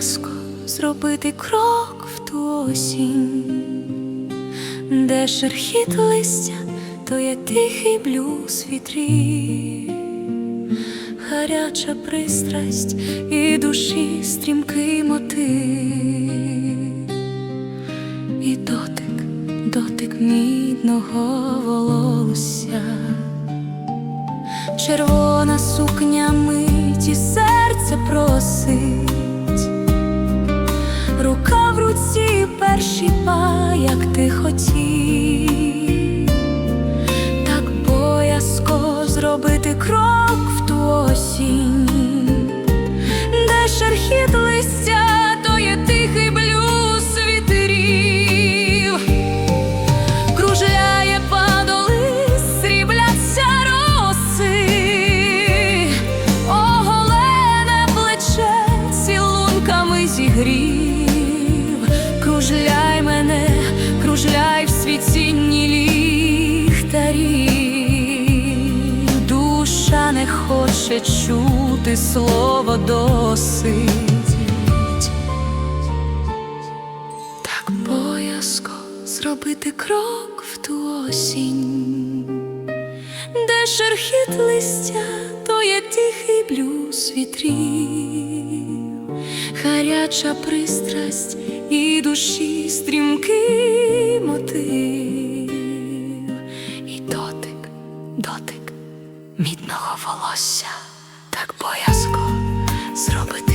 боязко зробити крок в ту осінь, де шерхіт листя, то є тихий блюз вітрів, гаряча пристрасть і душі стрімкий мотив, і дотик, дотик мідного волосся. Червона сукня миті серце просить, перший па, як ти хотів, так боязко зробити крок в ту осінь, де шерхіт листя, то тихий блюз вітрів. Кружляє падоли, срібляться роси, оголене плече цілунками зігрів. Кружляй не хоче чути слово досить. Так боязко зробити крок в ту осінь, де шерхіт листя, то є тихий блюз вітрів, гаряча пристрасть і душі стрімкий мотив. чорного волосся так боязко зробити.